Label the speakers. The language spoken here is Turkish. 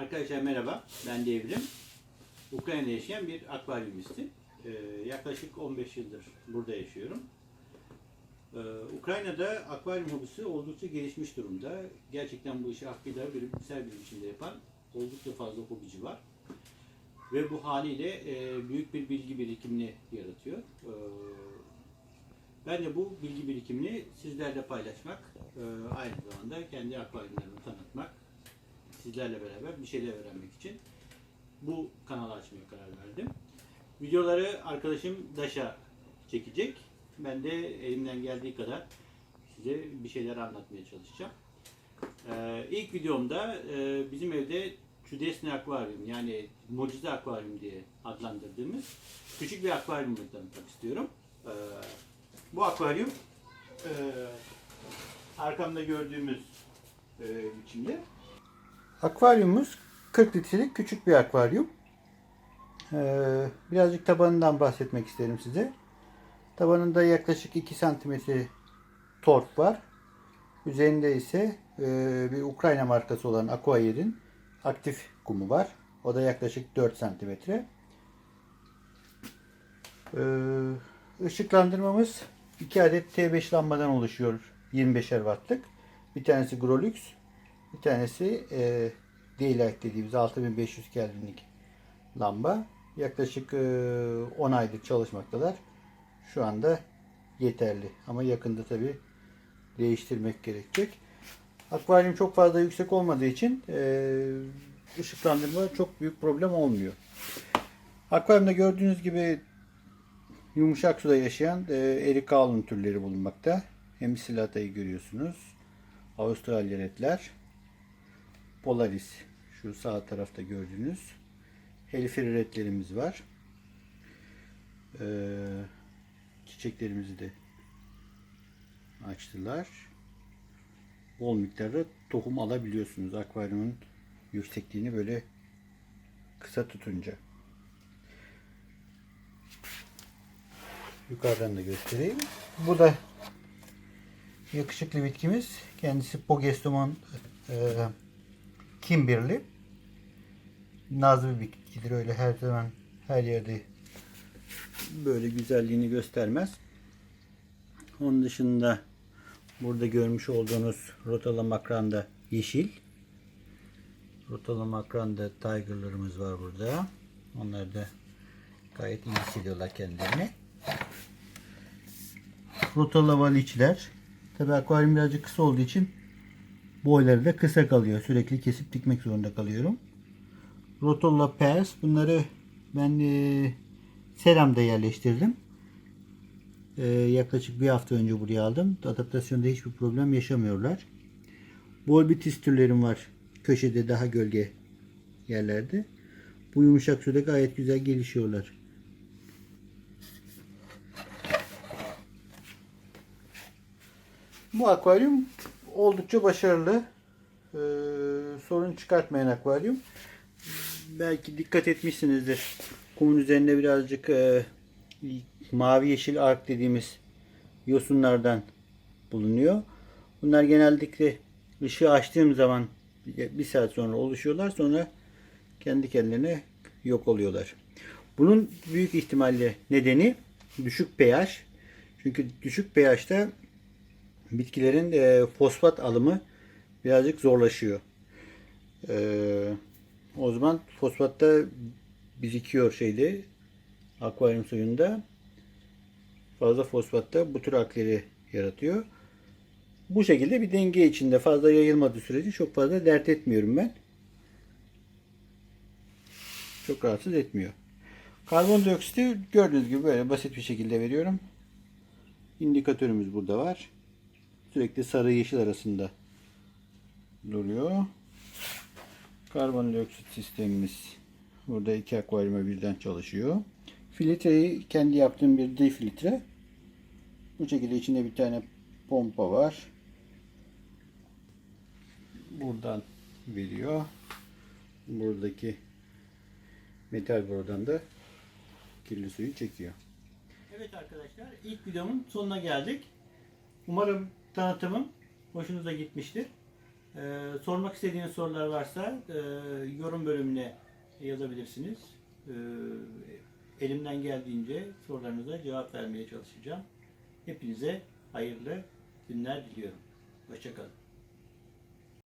Speaker 1: Arkadaşlar merhaba, ben de Evrim. Ukrayna'da yaşayan bir akvaryumistim. Ee, yaklaşık 15 yıldır burada yaşıyorum. Ee, Ukrayna'da akvaryum hobisi oldukça gelişmiş durumda. Gerçekten bu işi hakkıyla bilimsel bir biçimde yapan oldukça fazla hobici var. Ve bu haliyle e, büyük bir bilgi birikimini yaratıyor. Ee, ben de bu bilgi birikimini sizlerle paylaşmak, e, aynı zamanda kendi akvaryumlarımı tanıtmak, sizlerle beraber bir şeyler öğrenmek için bu kanalı açmaya karar verdim. Videoları arkadaşım Daşa çekecek. Ben de elimden geldiği kadar size bir şeyler anlatmaya çalışacağım. Ee, ilk videomda e, bizim evde Çudesne Akvaryum yani Mucize Akvaryum diye adlandırdığımız küçük bir akvaryumu tanıtmak istiyorum. Ee, bu akvaryum e, arkamda gördüğümüz e, biçimde Akvaryumumuz 40 litrelik küçük bir akvaryum. Ee, birazcık tabanından bahsetmek isterim size. Tabanında yaklaşık 2 santimetre torf var. Üzerinde ise e, bir Ukrayna markası olan Aquair'in aktif kumu var. O da yaklaşık 4 santimetre. Ee, ışıklandırmamız 2 adet T5 lambadan oluşuyor. 25'er wattlık. Bir tanesi Grolux, bir tanesi e, Daylight dediğimiz 6500 Kelvinlik lamba. Yaklaşık e, 10 aydır çalışmaktalar. Şu anda yeterli. Ama yakında tabi değiştirmek gerekecek. Akvaryum çok fazla yüksek olmadığı için e, ışıklandırma çok büyük problem olmuyor. Akvaryumda gördüğünüz gibi yumuşak suda yaşayan e, erikaulum türleri bulunmakta. Hemisilata'yı görüyorsunuz. Avustralyaretler. Polaris şu sağ tarafta gördüğünüz heliferiretlerimiz var. Ee, çiçeklerimizi de açtılar. Bol miktarda tohum alabiliyorsunuz akvaryumun yüksekliğini böyle kısa tutunca. Yukarıdan da göstereyim. Bu da yakışıklı bitkimiz. Kendisi Pogestomon e, Kimberly. Nazlı bir bitkidir. Öyle her zaman her yerde böyle güzelliğini göstermez. Onun dışında burada görmüş olduğunuz Rotala makranda yeşil. Rotala makranda tigerlarımız var burada. Onlar da gayet iyi hissediyorlar kendilerini. Rotala valiçler. Tabi akvaryum birazcık kısa olduğu için boyları da kısa kalıyor. Sürekli kesip dikmek zorunda kalıyorum. Rotolla pers. Bunları ben e, Seram'da yerleştirdim. E, yaklaşık bir hafta önce buraya aldım. Adaptasyonda hiçbir problem yaşamıyorlar. Bolbitis türlerim var. Köşede daha gölge yerlerde. Bu yumuşak suda gayet güzel gelişiyorlar. Bu akvaryum oldukça başarılı. Ee, sorun çıkartmayan akvaryum. Belki dikkat etmişsinizdir. Kumun üzerinde birazcık e, mavi yeşil ark dediğimiz yosunlardan bulunuyor. Bunlar genellikle ışığı açtığım zaman bir saat sonra oluşuyorlar. Sonra kendi kendilerine yok oluyorlar. Bunun büyük ihtimalle nedeni düşük pH. Çünkü düşük pH'te bitkilerin e, fosfat alımı birazcık zorlaşıyor. E, o zaman fosfat da birikiyor şeyde akvaryum suyunda. Fazla fosfat da bu tür akleri yaratıyor. Bu şekilde bir denge içinde fazla yayılmadığı sürece çok fazla dert etmiyorum ben. Çok rahatsız etmiyor. Karbondioksiti gördüğünüz gibi böyle basit bir şekilde veriyorum. İndikatörümüz burada var. Sürekli sarı yeşil arasında duruyor. Karbondioksit sistemimiz burada iki akvaryuma birden çalışıyor. Filtreyi kendi yaptığım bir defiltre. Bu şekilde içinde bir tane pompa var. Buradan veriyor. Buradaki metal borudan da kirli suyu çekiyor. Evet arkadaşlar ilk videomun sonuna geldik. Umarım tanıtımım hoşunuza gitmiştir. Ee, sormak istediğiniz sorular varsa e, yorum bölümüne yazabilirsiniz. Ee, elimden geldiğince sorularınıza cevap vermeye çalışacağım. Hepinize hayırlı günler diliyorum. Hoşçakalın.